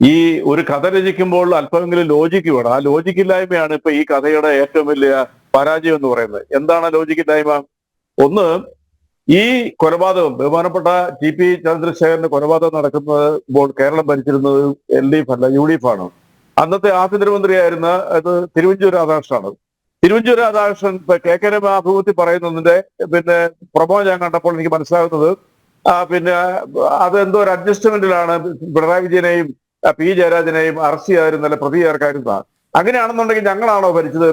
ഈ ഒരു കഥ രചിക്കുമ്പോൾ അല്പമെങ്കിലും ലോജിക്ക് വേണം. ആ ലോജിക്ക് ഇല്ലായ്മയാണ് ഇപ്പൊ ഈ കഥയുടെ ഏറ്റവും വലിയ പരാജയം എന്ന് പറയുന്നത്. എന്താണ് ലോജിക്ക് ഇല്ലായ്മ? ഒന്ന് ഈ കൊലപാതകം ബഹുമാനപ്പെട്ട ടി പി ചന്ദ്രശേഖരന്റെ കൊലപാതകം നടക്കുന്നത് കേരളം ഭരിച്ചിരുന്നത് എൽ ഡി എഫ് അല്ല യു ഡി എഫ് ആണ്. അന്നത്തെ ആഭ്യന്തരമന്ത്രിയായിരുന്ന അത് തിരുവഞ്ചൂർ രാധാകൃഷ്ണനാണ്. തിരുവഞ്ചൂർ രാധാകൃഷ്ണൻ ഇപ്പൊ കെ കെ രമ അഭിമുഖത്തിൽ പറയുന്നതിന്റെ പിന്നെ പ്രമോ ഞാൻ കണ്ടപ്പോൾ എനിക്ക് മനസ്സിലാകുന്നത് പിന്നെ അതെന്തോ ഒരു അഡ്ജസ്റ്റ്മെന്റിലാണ് പിണറായി വിജയനെയും പി ജയരാജനെയും അറസ്റ്റ് ചെയ്യാതിരുന്നല്ല പ്രതി ചേർക്കാതിരുന്ന അങ്ങനെയാണെന്നുണ്ടെങ്കിൽ ഞങ്ങളാണോ ഭരിച്ചത്?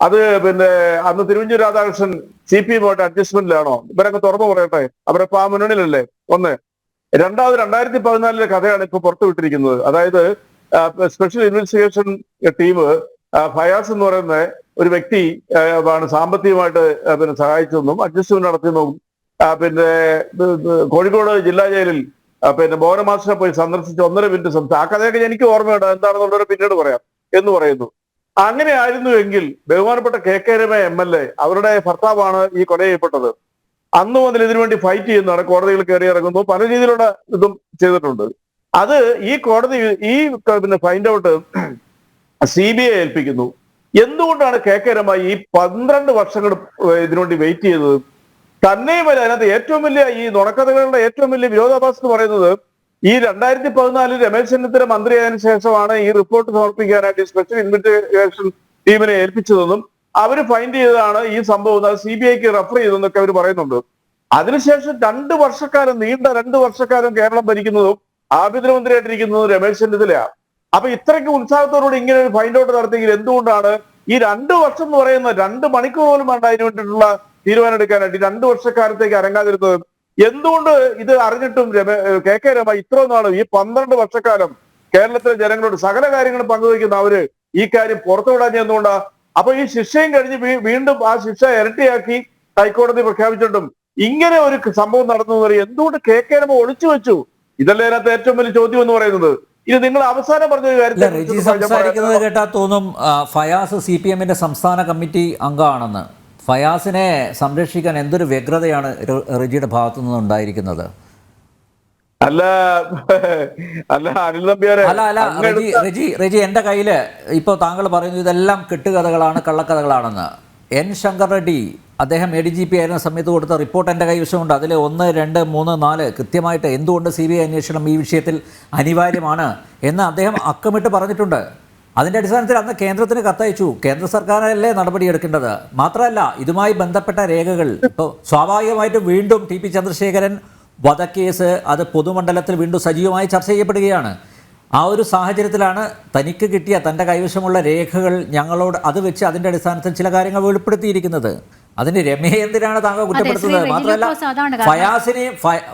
അത് പിന്നെ അന്ന് തിരുവഞ്ചൂർ രാധാകൃഷ്ണൻ സി പി എമ്മുമായിട്ട് അഡ്ജസ്റ്റ്മെന്റിലാണോ? ഇവരൊക്കെ തുറന്നു പറയട്ടെ. അവരൊക്കെ ആ മുന്നണിയിലല്ലേ? ഒന്ന്. രണ്ടാമത് രണ്ടായിരത്തി പതിനാലിലെ കഥയാണ് ഇപ്പൊ പുറത്തുവിട്ടിരിക്കുന്നത് അതായത് സ്പെഷ്യൽ ഇൻവെസ്റ്റിഗേഷൻ ടീം ഫയാസ് എന്ന് പറയുന്ന ഒരു വ്യക്തി ആണ് സാമ്പത്തികമായിട്ട് പിന്നെ സഹായിച്ചതെന്നും അഡ്ജസ്റ്റ്മെന്റ് നടത്തിയെന്നും പിന്നെ കോഴിക്കോട് ജില്ലാ ജയിലിൽ പിന്നെ മോഹന മാസ്റ്ററെ പോയി സന്ദർശിച്ച് ഒന്നര മിനിറ്റ് സംസാരിച്ചു ആ കഥയൊക്കെ എനിക്ക് ഓർമ്മയുണ്ട്. എന്താണെന്നുള്ളത് പിന്നീട് പറയാം എന്ന് പറയുന്നു. അങ്ങനെ ആയിരുന്നുവെങ്കിൽ ബഹുമാനപ്പെട്ട K K Rama M L A അവരുടെ ഭർത്താവാണ് ഈ കൊല ചെയ്യപ്പെട്ടത് അന്ന് മുതൽ ഇതിനുവേണ്ടി ഫൈറ്റ് ചെയ്യുന്നതാണ്. കോടതിയിൽ കയറി ഇറങ്ങുന്നു. പല രീതിയിലുള്ള ഇതും ചെയ്തിട്ടുണ്ട്. അത് ഈ കോടതി ഈ പിന്നെ find out C B I ഏൽപ്പിക്കുന്നു. എന്തുകൊണ്ടാണ് കെ കെ രമ ഈ പന്ത്രണ്ട് വർഷങ്ങൾ ഇതിനുവേണ്ടി വെയിറ്റ് ചെയ്തത്? തന്നെയുമല്ല അതിനകത്ത് ഏറ്റവും വലിയ ഈ നുണക്കഥകളുടെ ഏറ്റവും വലിയ വിരോധാഭാസം എന്ന് പറയുന്നത് ഈ രണ്ടായിരത്തി പതിനാലിൽ രമേശ് ചെന്നിത്തല മന്ത്രിയായതിനു ശേഷമാണ് ഈ റിപ്പോർട്ട് സമർപ്പിക്കാനായിട്ട് സ്പെഷ്യൽ ഇൻവെസ്റ്റിഗേഷൻ ടീമിനെ ഏൽപ്പിച്ചതെന്നും അവർ ഫൈൻഡ് ചെയ്തതാണ് ഈ സംഭവം അത് സി ബി ഐക്ക് റെഫർ ചെയ്തെന്നൊക്കെ അവർ പറയുന്നുണ്ട്. അതിനുശേഷം രണ്ട് വർഷക്കാലം നീണ്ട രണ്ട് വർഷക്കാലം കേരളം ഭരിക്കുന്നതും ആഭ്യന്തരമന്ത്രിയായിട്ടിരിക്കുന്നതും രമേശ് ചെന്നിത്തലയാണ്. അപ്പൊ ഇത്രയ്ക്ക് ഉത്സാഹത്തോടുകൂടി ഇങ്ങനെ ഒരു ഫൈൻഡ് ഔട്ട് നടത്തിയെങ്കിൽ എന്തുകൊണ്ടാണ് ഈ രണ്ട് വർഷം എന്ന് പറയുന്ന രണ്ട് മണിക്കൂർ പോലും വേണ്ട അതിന് വേണ്ടിയിട്ടുള്ള തീരുമാനം എടുക്കാനായിട്ട് ഈ രണ്ട് വർഷക്കാലത്തേക്ക് അരങ്ങാതിരുന്നത് എന്തുകൊണ്ട് ഇത് അറിഞ്ഞിട്ടും കെ കെ രമ ഇത്ര നാളും ഈ പന്ത്രണ്ട് വർഷക്കാലം കേരളത്തിലെ ജനങ്ങളോട് സകല കാര്യങ്ങളും പങ്കുവയ്ക്കുന്ന അവർ ഈ കാര്യം പുറത്തുവിടാൻ എന്തുകൊണ്ടാ അപ്പൊ ഈ ശിക്ഷയും കഴിഞ്ഞ് വീണ്ടും ആ ശിക്ഷ ഇരട്ടിയാക്കി ഹൈക്കോടതി പ്രഖ്യാപിച്ചിട്ടും ഇങ്ങനെ ഒരു സംഭവം നടന്നു പറയും എന്തുകൊണ്ട് കെ കെ രമ ഒളിച്ചു വെച്ചു? ഇതല്ലേ അതിനകത്ത് ഏറ്റവും വലിയ ചോദ്യം എന്ന് പറയുന്നത്. ഇത് നിങ്ങൾ അവസാനം പറഞ്ഞ കാര്യത്തെ സംസാരിക്കുന്നത് കേട്ടാ തോന്നും ഫയാസ് സി പി എമ്മിന്റെ സംസ്ഥാന കമ്മിറ്റി അംഗമാണെന്ന്. ഫയാസിനെ സംരക്ഷിക്കാൻ എന്തൊരു വ്യഗ്രതയാണ് റിജിയുടെ ഭാഗത്തു നിന്ന് ഉണ്ടായിരിക്കുന്നത്? അല്ല അല്ല അനിൽ നമ്പ്യാരെ അല്ല അല്ല റിജി റെജി റെജി എന്റെ കയ്യിൽ ഇപ്പോൾ താങ്കൾ പറയുന്നു ഇതെല്ലാം കെട്ടുകഥകളാണ് കള്ളക്കഥകളാണെന്ന്. എൻ ശങ്കർ റെഡ്ഡി അദ്ദേഹം എ ഡി ജി പി ആയിരുന്ന സമയത്ത് കൊടുത്ത റിപ്പോർട്ട് എന്റെ കൈവശമുണ്ട് അതിൽ ഒന്ന് രണ്ട് മൂന്ന് നാല് കൃത്യമായിട്ട് എന്തുകൊണ്ട് സി ബി ഐ അന്വേഷണം ഈ വിഷയത്തിൽ അനിവാര്യമാണ് എന്ന് അദ്ദേഹം അക്കമിട്ട് പറഞ്ഞിട്ടുണ്ട്. അതിന്റെ അടിസ്ഥാനത്തിൽ അന്ന് കേന്ദ്രത്തിന് കത്തയച്ചു. കേന്ദ്ര സർക്കാരല്ലേ നടപടിയെടുക്കേണ്ടത് മാത്രമല്ല ഇതുമായി ബന്ധപ്പെട്ട രേഖകൾ ഇപ്പോൾ സ്വാഭാവികമായിട്ടും വീണ്ടും ടി പി ചന്ദ്രശേഖരൻ വധക്കേസ് അത് പൊതുമണ്ഡലത്തിൽ വീണ്ടും സജീവമായി ചർച്ച ചെയ്യപ്പെടുകയാണ്. ആ ഒരു സാഹചര്യത്തിലാണ് തനിക്ക് കിട്ടിയ തന്റെ കൈവശമുള്ള രേഖകൾ ഞങ്ങളോട് അത് വെച്ച് അതിന്റെ അടിസ്ഥാനത്തിൽ ചില കാര്യങ്ങൾ വെളിപ്പെടുത്തിയിരിക്കുന്നത്. അതിന് രമയെ എന്തിനാണ് താങ്കൾ കുറ്റപ്പെടുത്തുന്നത്? മാത്രമല്ല. ഫയാസിനെ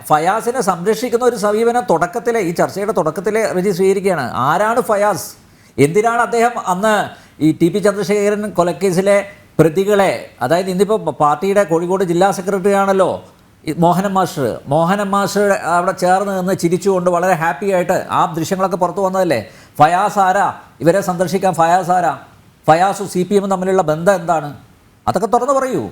ഫയാസിനെ സംരക്ഷിക്കുന്ന ഒരു സമീപനം തുടക്കത്തിലെ ഈ ചർച്ചയുടെ തുടക്കത്തിലെ രജി സ്വീകരിക്കുകയാണ്. ആരാണ് ഫയാസ്? എന്തിനാണ് അദ്ദേഹം അന്ന് ഈ ടി പി ചന്ദ്രശേഖരൻ കൊലക്കേസിലെ പ്രതികളെ അതായത് ഇന്നിപ്പോൾ പാർട്ടിയുടെ കോഴിക്കോട് ജില്ലാ സെക്രട്ടറി ആണല്ലോ മോഹനൻ മാസ്റ്റർ മോഹനൻ മാസ്റ്റർ അവിടെ ചേർന്ന് നിന്ന് ചിരിച്ചുകൊണ്ട് വളരെ ഹാപ്പി ആയിട്ട് ആ ദൃശ്യങ്ങളൊക്കെ പുറത്തു വന്നതല്ലേ? ഫയാസ് ആരാ? ഇവരെ സന്ദർശിക്കാൻ ഫയാസ് ആരാ? ഫയാസും സി പി എമ്മും തമ്മിലുള്ള ബന്ധം എന്താണ്? അതൊക്കെ തുറന്നു പറയൂ.